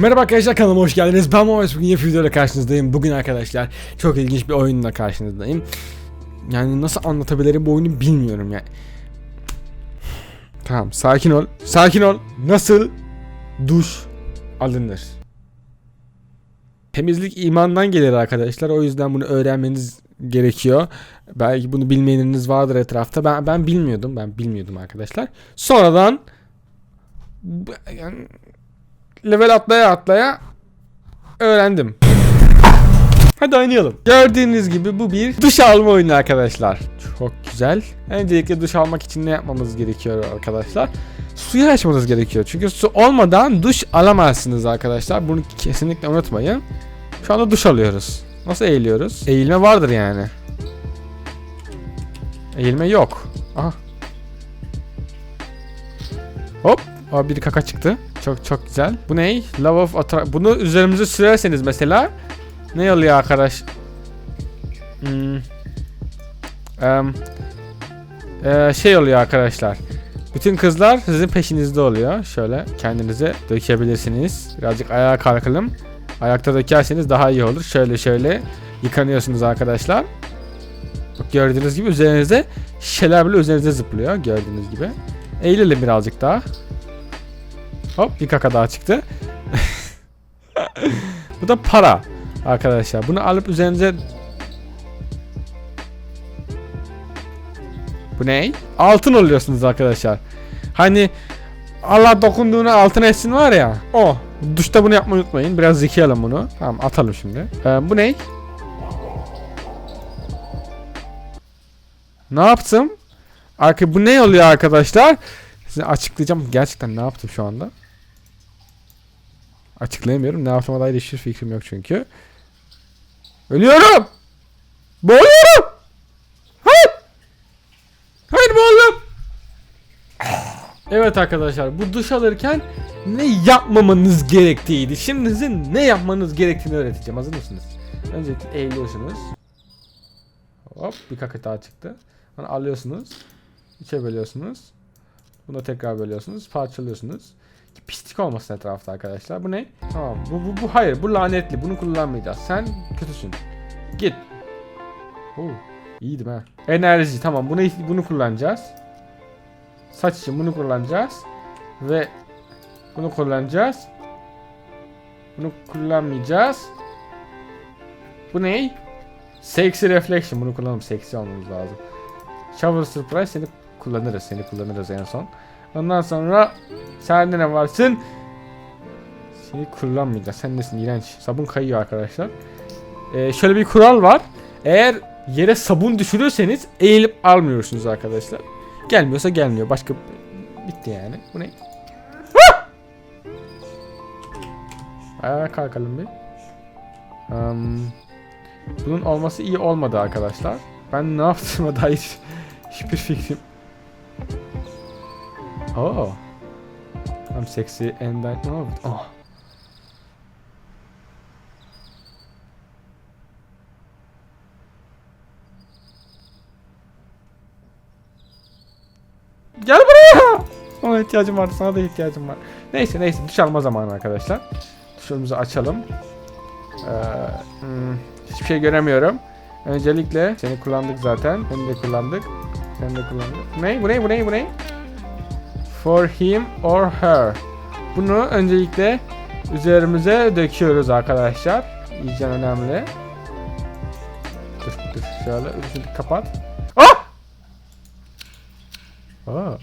Merhaba arkadaşlar kanalıma hoş geldiniz. Ben Muhammed bugün yeni videoyla karşınızdayım. Bugün arkadaşlar çok ilginç bir oyunla karşınızdayım. Yani nasıl anlatabilirim bu oyunu bilmiyorum yani. Tamam sakin ol. Sakin ol. Nasıl duş alınır? Temizlik imandan gelir arkadaşlar. O yüzden bunu öğrenmeniz gerekiyor. Belki bunu bilmeyeniniz vardır etrafta. Ben ben bilmiyordum. Ben bilmiyordum arkadaşlar. Sonradan yani level atlaya atlaya öğrendim. Hadi oynayalım. Gördüğünüz gibi bu bir duş alma oyunu arkadaşlar. Çok güzel. Öncelikle duş almak için ne yapmamız gerekiyor arkadaşlar? Suyu açmanız gerekiyor. Çünkü su olmadan duş alamazsınız arkadaşlar. Bunu kesinlikle unutmayın. Şu anda duş alıyoruz. Nasıl eğiliyoruz? Eğilme vardır yani. Eğilme yok. Aha. Hop. Aa, biri kaka çıktı. Çok çok güzel. Bu ne? Love of Attra- Bunu üzerimize sürerseniz mesela ne oluyor arkadaş? Hmm. Em, eee, şey oluyor arkadaşlar. Bütün kızlar sizin peşinizde oluyor. Şöyle kendinize dökebilirsiniz. Birazcık ayağa kalkalım. Ayakta dökerseniz daha iyi olur. Şöyle şöyle yıkanıyorsunuz arkadaşlar. Bak gördüğünüz gibi üzerinize şişeler bile üzerinize zıplıyor. Gördüğünüz gibi. Eğilelim birazcık daha. Hop bir kaka daha çıktı. Bu da para arkadaşlar. Bunu alıp üzerinize Bu ne? Altın oluyorsunuz arkadaşlar. Hani Allah dokunduğunu altın etsin var ya. O. Duşta bunu yapmayı unutmayın. Biraz zeki bunu. Tamam atalım şimdi. Ee, bu ne? Ne yaptım? Arka bu ne oluyor arkadaşlar? Size açıklayacağım. Gerçekten ne yaptım şu anda? Açıklayamıyorum. Ne yaptığıma dair hiçbir fikrim yok çünkü. Ölüyorum! Boğuluyorum! Hayır! Hayır boğuldum! Evet arkadaşlar bu duş alırken ne yapmamanız gerektiğiydi. Şimdi size ne yapmanız gerektiğini öğreteceğim. Hazır mısınız? Öncelikle eğiliyorsunuz. Hop bir kakı daha çıktı. Sonra alıyorsunuz. İçe bölüyorsunuz. Bunu tekrar bölüyorsunuz. Parçalıyorsunuz. Pislik olmasın etrafta arkadaşlar. Bu ne? Tamam. Bu, bu, bu hayır. Bu lanetli. Bunu kullanmayacağız. Sen kötüsün. Git. Oo, iyiydim ha. Enerji. Tamam. Bunu bunu kullanacağız. Saç için bunu kullanacağız. Ve bunu kullanacağız. Bunu kullanmayacağız. Bu ne? Sexy Reflection. Bunu kullanalım. Seksi olmamız lazım. Shower Surprise seni kullanırız. Seni kullanırız en son. Ondan sonra sende ne varsın? Seni kullanmayacağız. Sen nesin? İğrenç. Sabun kayıyor arkadaşlar. Ee, şöyle bir kural var. Eğer yere sabun düşürürseniz eğilip almıyorsunuz arkadaşlar. Gelmiyorsa gelmiyor. Başka bitti yani. Bu ne? Ayağa kalkalım bir. Um, bunun olması iyi olmadı arkadaşlar. Ben ne yaptığıma dair hiçbir fikrim. Oh. I'm sexy and I know it. Oh. Gel buraya. Ona ihtiyacım vardı. Sana da ihtiyacım var. Neyse neyse duş alma zamanı arkadaşlar. Duşumuzu açalım. Ee, hmm, hiçbir şey göremiyorum. Öncelikle seni kullandık zaten. Seni de kullandık. Seni de kullandık. Ne? Bu ne? Bu ne? Bu ne? For him or her. Bunu öncelikle üzerimize döküyoruz arkadaşlar. İyice önemli. Dur dur şöyle şunu kapat. Ah! Aa.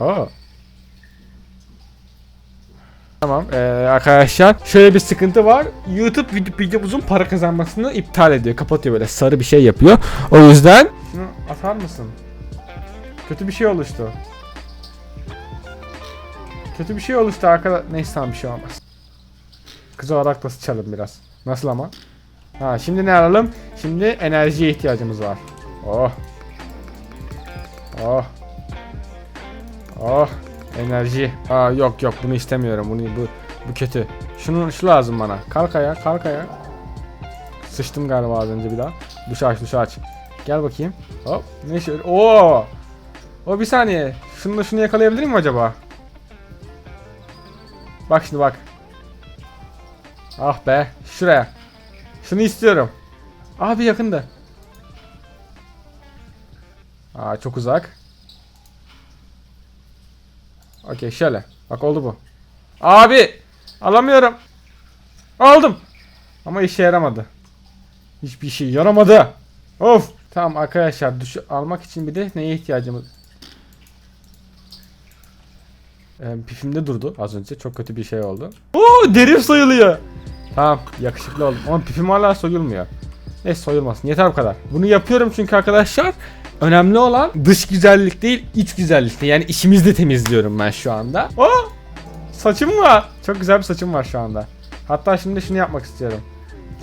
Aa. Tamam ee, arkadaşlar şöyle bir sıkıntı var. YouTube video, videomuzun para kazanmasını iptal ediyor. Kapatıyor böyle sarı bir şey yapıyor. O yüzden şunu atar mısın? Kötü bir şey oluştu. Kötü bir şey oluştu arkadaş. Neyse tamam bir şey olmaz. Kız olarak da sıçalım biraz. Nasıl ama? Ha şimdi ne alalım? Şimdi enerjiye ihtiyacımız var. Oh. Oh. Oh. Enerji. Aa yok yok bunu istemiyorum. Bunu bu bu kötü. Şunu şu lazım bana. Kalk ayağa, kalk ayağa. Sıçtım galiba az önce bir daha. Duş aç, duş aç. Gel bakayım. Hop. Ne şöyle. Oo. O bir saniye. Şunu da şunu yakalayabilir miyim acaba? Bak şimdi bak. Ah be. Şuraya. Şunu istiyorum. Abi yakında. Aa çok uzak. Okey şöyle. Bak oldu bu. Abi alamıyorum. Aldım. Ama işe yaramadı. Hiçbir şey yaramadı. Of. Tamam arkadaşlar duş almak için bir de neye ihtiyacımız? Ee, pifimde durdu az önce. Çok kötü bir şey oldu. Oo derim soyuluyor. Tamam yakışıklı oldum. Ama pifim hala soyulmuyor. Neyse soyulmasın. Yeter bu kadar. Bunu yapıyorum çünkü arkadaşlar önemli olan dış güzellik değil iç güzellikte. Yani işimizi de temizliyorum ben şu anda. Oo! Saçım var. Çok güzel bir saçım var şu anda. Hatta şimdi şunu yapmak istiyorum.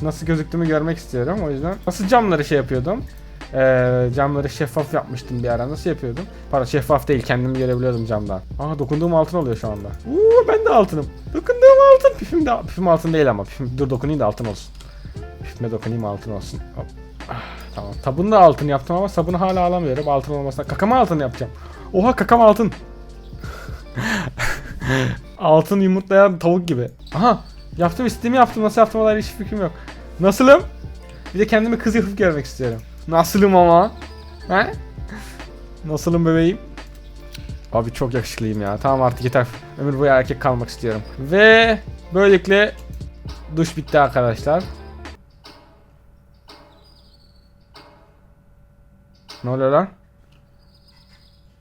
Nasıl gözüktüğümü görmek istiyorum. O yüzden nasıl camları şey yapıyordum. Ee, camları şeffaf yapmıştım bir ara. Nasıl yapıyordum? Pardon şeffaf değil. Kendimi görebiliyordum camdan. Aa dokunduğum altın oluyor şu anda. Uuu ben de altınım. Dokunduğum altın. Pifim de pifim altın değil ama. Pifim, dur dokunayım da altın olsun. Pifime dokunayım altın olsun. Hop. Ah, tamam. Sabunu da altın yaptım ama sabunu hala alamıyorum. Altın olmasına. Kakama altın yapacağım. Oha kakam altın. altın yumurtlayan tavuk gibi. Aha yaptım istediğimi yaptım. Nasıl yaptım olayla hiç fikrim yok. Nasılım? Bir de kendimi kız yapıp görmek istiyorum. Nasılım ama? He? Nasılım bebeğim? Abi çok yakışıklıyım ya. Tamam artık yeter. Ömür boyu erkek kalmak istiyorum. Ve böylelikle duş bitti arkadaşlar. Ne oluyor lan?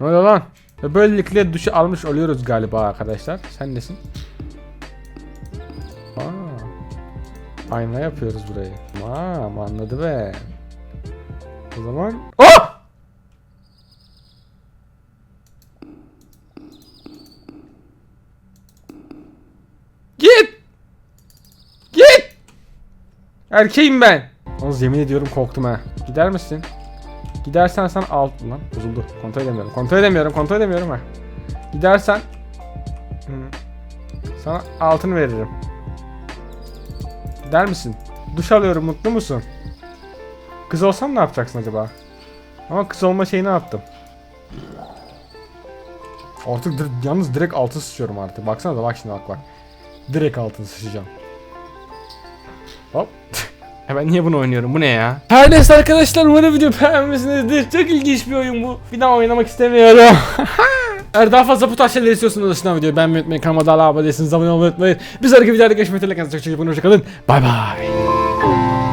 Ne oluyor lan? Ve böylelikle duşu almış oluyoruz galiba arkadaşlar. Sen nesin? Aa, ayna yapıyoruz burayı. Tamam anladı be. O zaman... Oh! Git! Git! Erkeğim ben. Yalnız yemin ediyorum korktum ha. Gider misin? Gidersen sen alt lan bozuldu. Kontrol edemiyorum. Kontrol edemiyorum. Kontrol edemiyorum ha. Gidersen sana altın veririm. Gider misin? Duş alıyorum. Mutlu musun? Kız olsam ne yapacaksın acaba? Ama kız olma şeyini attım. Artık yalnız direkt altın sıçıyorum artık. Baksana da bak şimdi bak bak. Direkt altın sıçacağım. Hop. Ya ben niye bunu oynuyorum? Bu ne ya? Her neyse arkadaşlar umarım video beğenmişsinizdir. Çok ilginç bir oyun bu. Bir daha oynamak istemiyorum. Eğer daha fazla bu tarz şeyler istiyorsanız aşağıdan videoyu beğenmeyi unutmayın. Kanalıma da abone değilseniz abone olmayı unutmayın. Bir sonraki videoda görüşmek dileğiyle. Kendinize çok çok iyi bakın. Hoşçakalın. Bay bay.